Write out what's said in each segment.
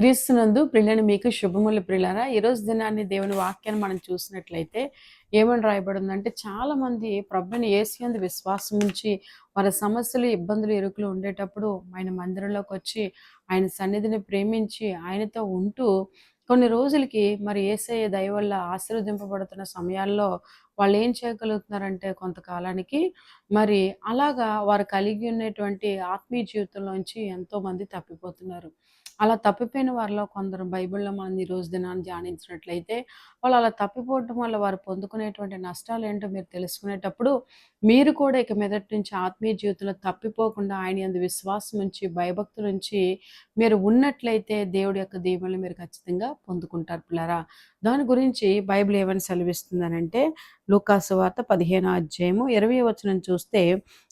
క్రీస్తునందు ప్రియులని మీకు శుభములు ప్రియులారా. ఈరోజు దినాన్ని దేవుని వాక్యాన్ని మనం చూసినట్లయితే ఏమని రాయబడిందంటే చాలా మంది ప్రభుని ఏసియందు విశ్వాసం ఉంచి వారి సమస్యలు ఇబ్బందులు ఇరుకులు ఉండేటప్పుడు ఆయన మందిరంలోకి వచ్చి ఆయన సన్నిధిని ప్రేమించి ఆయనతో ఉంటూ కొన్ని రోజులకి మరి ఏసఐ దయ వల్ల ఆశీర్వదింపబడుతున్న సమయాల్లో వాళ్ళు ఏం చేయగలుగుతున్నారంటే కొంతకాలానికి మరి అలాగా వారు కలిగి ఉన్నటువంటి ఆత్మీయ జీవితంలోంచి ఎంతో మంది తప్పిపోతున్నారు. అలా తప్పిపోయిన వారిలో కొందరు బైబిల్లో మనం ఈ రోజు దినాన్ని ధ్యానించినట్లయితే వాళ్ళు అలా తప్పిపోవటం వల్ల వారు పొందుకునేటువంటి నష్టాలు ఏంటో మీరు తెలుసుకునేటప్పుడు మీరు కూడా ఇక మీదటి నుంచి ఆత్మీయ జీవితంలో తప్పిపోకుండా ఆయన అందు విశ్వాసం నుంచి భయభక్తుల నుంచి మీరు ఉన్నట్లయితే దేవుడి యొక్క దీవెనలు మీరు ఖచ్చితంగా పొందుకుంటారు పిల్లరా. దాని గురించి బైబిల్ ఏమని సెలవిస్తుందనంటే లూకాసు వార్త పదిహేను అధ్యాయము ఇరవై వచనం చూస్తే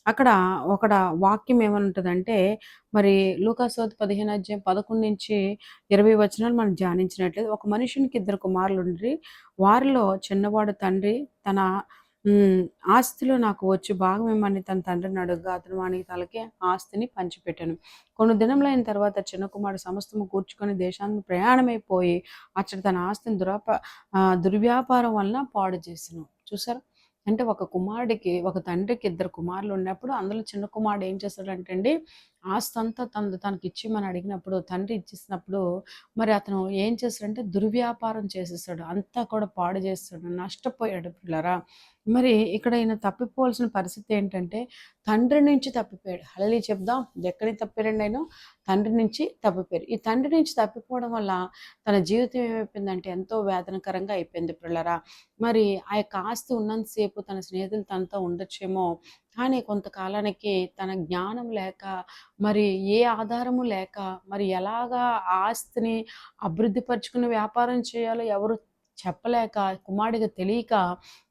అక్కడ ఒక వాక్యం ఏమనుంటుందంటే మరి లూకాసు వార్త పదిహేను అధ్యాయం పదకొండు నుంచి ఇరవై వచనాలు మనం ధ్యానించినట్లయితే ఒక మనుషునికి ఇద్దరు కుమారులు ఉండ్రి. వారిలో చిన్నవాడు తండ్రి తన ఆస్తిలో నాకు వచ్చి భాగం ఇమ్మని తన తండ్రిని అడుగుగా అతను వానికి తలకి ఆస్తిని పంచిపెట్టాను. కొన్ని దినములైన తర్వాత చిన్న కుమారుడు సమస్తము కూర్చుకొని దేశానికి ప్రయాణమైపోయి అచ్చట తన ఆస్తిని దురాప దుర్వ్యాపారం వలన పాడు చేసిన. చూసారు? అంటే ఒక కుమారుడికి ఒక తండ్రికి ఇద్దరు కుమారులు ఉన్నప్పుడు అందులో చిన్న కుమారుడు ఏం చేస్తాడంటే అండి ఆస్తంతా తను తనకి ఇచ్చిమని అడిగినప్పుడు తండ్రి ఇచ్చేసినప్పుడు మరి అతను ఏం చేస్తాడంటే దుర్వ్యాపారం చేసేస్తాడు. అంతా కూడా పాడు చేస్తాడు. నష్టపోయాడు పిల్లరా. మరి ఇక్కడ ఈయన తప్పిపోవాల్సిన పరిస్థితి ఏంటంటే తండ్రి నుంచి తప్పిపోయాడు. హల్లి చెప్దాం. ఎక్కడి తప్పిపోయాడు ఆయన? తండ్రి నుంచి తప్పిపోయారు. ఈ తండ్రి నుంచి తప్పిపోవడం వల్ల తన జీవితం ఏమైపోయిందంటే ఎంతో వేదనకరంగా అయిపోయింది పిల్లరా. మరి ఆ యొక్క ఆస్తి ఉన్నంతసేపు తన స్నేహితులు తనతో ఉండొచ్చేమో కానీ కొంతకాలానికి తన జ్ఞానం లేక మరి ఏ ఆధారము లేక మరి ఎలాగా ఆస్తిని అభివృద్ధి పరుచుకుని వ్యాపారం చేయాలో ఎవరు చెప్పలేక కుమారుడిగా తెలియక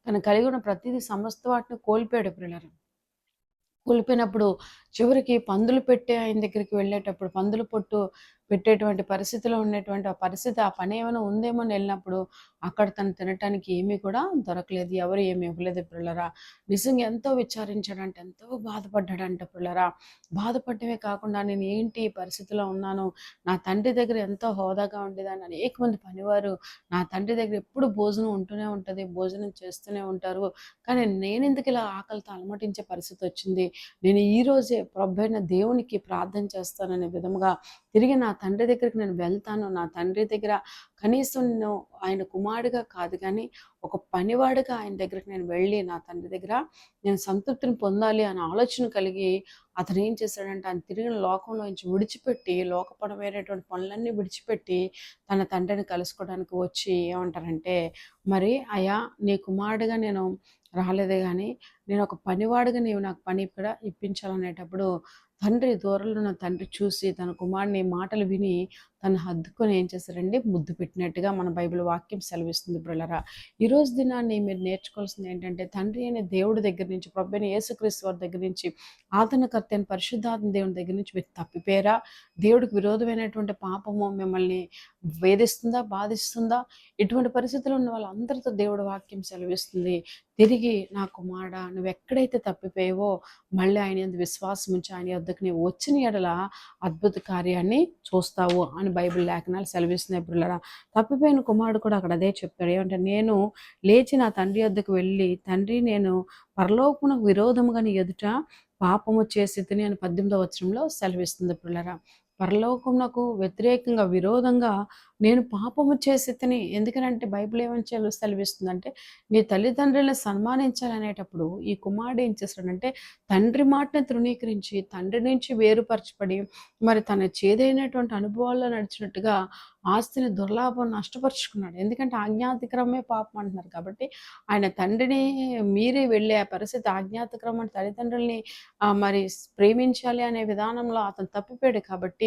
తను కలిగి ఉన్న ప్రతిదీ సమస్త వాటిని కోల్పోయాడు పిల్లలు కోల్పోయినప్పుడు చివరికి పందులు పెట్టే ఆయన దగ్గరికి వెళ్ళేటప్పుడు పందులు పొట్టు పెట్టేటువంటి పరిస్థితిలో ఉండేటువంటి ఆ పరిస్థితి ఆ పని ఏమైనా ఉందేమో వెళ్ళినప్పుడు అక్కడ తను తినటానికి ఏమీ కూడా దొరకలేదు. ఎవరు ఏమి ఇవ్వలేదు పిల్లరా. నిజంగా ఎంతో విచారించాడంటే ఎంతో బాధపడ్డాడంట పిల్లరా. బాధపడటమే కాకుండా నేను ఏంటి పరిస్థితిలో ఉన్నాను? నా తండ్రి దగ్గర ఎంతో హోదాగా ఉండేదాన్ని. అనేక మంది పనివారు నా తండ్రి దగ్గర ఎప్పుడు భోజనం ఉంటూనే ఉంటుంది భోజనం చేస్తూనే ఉంటారు. కానీ నేను ఎందుకు ఇలా ఆకలితో అలమటించే పరిస్థితి వచ్చింది? నేను ఈ రోజే దేవునికి ప్రార్థన చేస్తాననే విధముగా తిరిగి నా తండ్రి దగ్గరికి నేను వెళ్తాను. నా తండ్రి దగ్గర కనీసం నేను ఆయన కుమారుడిగా కాదు కానీ ఒక పనివాడిగా ఆయన దగ్గరికి నేను వెళ్ళి నా తండ్రి దగ్గర నేను సంతృప్తిని పొందాలి అనే ఆలోచన కలిగి అతను ఏం చేశాడంటే ఆయన తిరిగిన లోకంలో నుంచి విడిచిపెట్టి లోకపరమైనటువంటి పనులన్నీ విడిచిపెట్టి తన తండ్రిని కలుసుకోవడానికి వచ్చి ఏమంటారంటే మరి అయ్యా నీ కుమారుడిగా నేను రాలేదే కానీ నేను ఒక పనివాడిగా నీవు నాకు పని ఇక్కడ ఇప్పించాలనేటప్పుడు తండ్రి దూరంలో ఉన్న తండ్రి చూసి తన కుమారుని మాటలు విని తను హద్దుకొని ఏం చేశారండి ముద్దు పెట్టినట్టుగా మన బైబిల్ వాక్యం సెలవిస్తుంది బ్రలరా ఈ రోజు దినాన్ని మీరు నేర్చుకోవాల్సింది ఏంటంటే తండ్రి అయిన దేవుడి దగ్గర నుంచి ప్రభు యేసుక్రీస్తు వారి దగ్గర నుంచి ఆదరణకర్త అయిన పరిశుద్ధాత్మ దేవుని దగ్గర నుంచి మీరు తప్పిపోయారా? దేవుడికి విరోధమైనటువంటి పాపము మిమ్మల్ని వేధిస్తుందా బాధిస్తుందా? ఇటువంటి పరిస్థితుల్లో ఉన్న వాళ్ళందరితో దేవుడి వాక్యం సెలవిస్తుంది. తిరిగి నా కుమారుడా నువ్వు ఎక్కడైతే తప్పిపోయావో మళ్ళీ ఆయన యందు విశ్వాసం ఉంచి ఆయన వద్దకు నీవు వచ్చిన ఎడల అద్భుత కార్యాన్ని చూస్తావు అని బైబిల్ లేఖనాలు సెలవిస్తున్నాయి పిల్లరా తప్పిపోయిన కుమారుడు కూడా అక్కడ అదే చెప్తాడు. ఏమంటే నేను లేచి నా తండ్రి వద్దకు వెళ్ళి తండ్రి నేను పరలోకమునకు విరోధముగా నీ ఎదుట పాపము చేసి తిని అని పద్దెనిమిదవ వచనంలో సెలవిస్తుంది పిల్లరా పరలోకమునకు వ్యతిరేకంగా విరోధంగా నేను పాపము చేసి తిని ఎందుకనంటే బైబిల్ ఏమని చెలు సెలవిస్తుందంటే నీ తల్లిదండ్రులను సన్మానించాలనేటప్పుడు ఈ కుమారుడు ఏం చేస్తాడంటే తండ్రి మాటను తృణీకరించి తండ్రి నుంచి వేరుపరచబడి మరి తన చేదైనటువంటి అనుభవాల్లో నడిచినట్టుగా ఆస్తిని దుర్లాభం నష్టపరుచుకున్నాడు. ఎందుకంటే ఆజ్ఞాతిక్రమే పాపం అంటున్నారు కాబట్టి ఆయన తండ్రిని మీరే వెళ్ళే ఆ పరిస్థితి ఆజ్ఞాతిక్రమం తల్లిదండ్రుల్ని మరి ప్రేమించాలి అనే విధానంలో అతను తప్పిపోయాడు కాబట్టి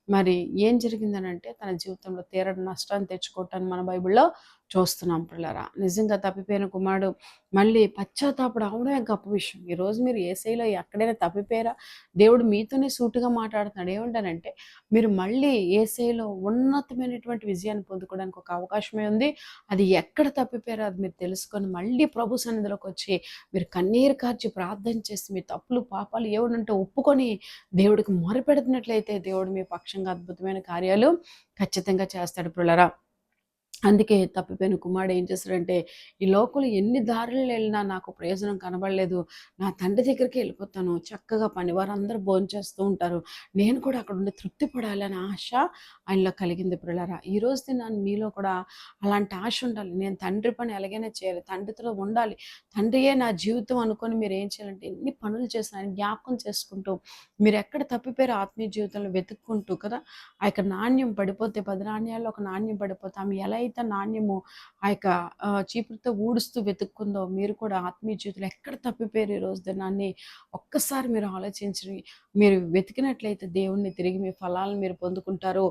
మరి ఏం జరిగిందనంటే తన జీవితంలో తీరని నష్టాన్ని తెచ్చుకోవటాన్ని మన బైబిల్లో చూస్తున్నాం పిల్లరా. నిజంగా తప్పిపోయిన కుమారుడు మళ్ళీ పశ్చాత్తాపడు అవడమే గొప్ప విషయం. ఈరోజు మీరు ఏసైలో ఎక్కడైనా తప్పిపోయారా? దేవుడు మీతోనే సూటుగా మాట్లాడుతున్నాడు. ఏమంటానంటే మీరు మళ్ళీ ఏసైలో ఉన్నతమైనటువంటి విజయాన్ని పొందుకోవడానికి ఒక అవకాశమే ఉంది. అది ఎక్కడ తప్పిపోయారో అది మీరు తెలుసుకొని మళ్ళీ ప్రభు సన్నిధిలోకి వచ్చి మీరు కన్నీరు కార్చి ప్రార్థన చేసి మీ తప్పులు పాపాలు ఏమనంటే ఒప్పుకొని దేవుడికి మొరపెడుతున్నట్లయితే దేవుడు మీ పక్షం అద్భుతమైన కార్యాలు ఖచ్చితంగా చేస్తాడు పిల్లరా. అందుకే తప్పిపోయిన కుమారుడు ఏం చేస్తాడంటే ఈ లోకంలో ఎన్ని దారులు వెళ్ళినా నాకు ప్రయోజనం కనబడలేదు. నా తండ్రి దగ్గరికి వెళ్ళిపోతాను. చక్కగా పని వారందరూ భోంచేస్తూ ఉంటారు. నేను కూడా అక్కడ ఉండి తృప్తి పడాలని ఆశ ఆయనలో కలిగింది పిల్లరా ఈ తిన్నాను మీలో కూడా అలాంటి ఆశ ఉండాలి. నేను తండ్రి పని ఎలాగైనా చేయాలి. తండ్రితో ఉండాలి. తండ్రియే నా జీవితం అనుకొని మీరు ఏం చేయాలంటే ఎన్ని పనులు చేసిన జ్ఞాపకం చేసుకుంటూ మీరు ఎక్కడ తప్పిపోయారు ఆత్మీయ జీవితంలో వెతుక్కుంటూ కదా ఆ యొక్క నాణ్యం పడిపోతే పది నాణ్యాల్లో ఒక నాణ్యం పడిపోతే ఆమె ఎలా అయితే నాణ్యము ఆ యొక్క చీపురుతో ఊడుస్తూ వెతుక్కుందో మీరు కూడా ఆత్మీయ జీవితంలో ఎక్కడ తప్పిపోయారు ఈ రోజు దినాన్ని? ఒక్కసారి మీరు ఆలోచించి మీరు వెతికినట్లయితే దేవుణ్ణి తిరిగి మీ ఫలాలను మీరు పొందుకుంటారు.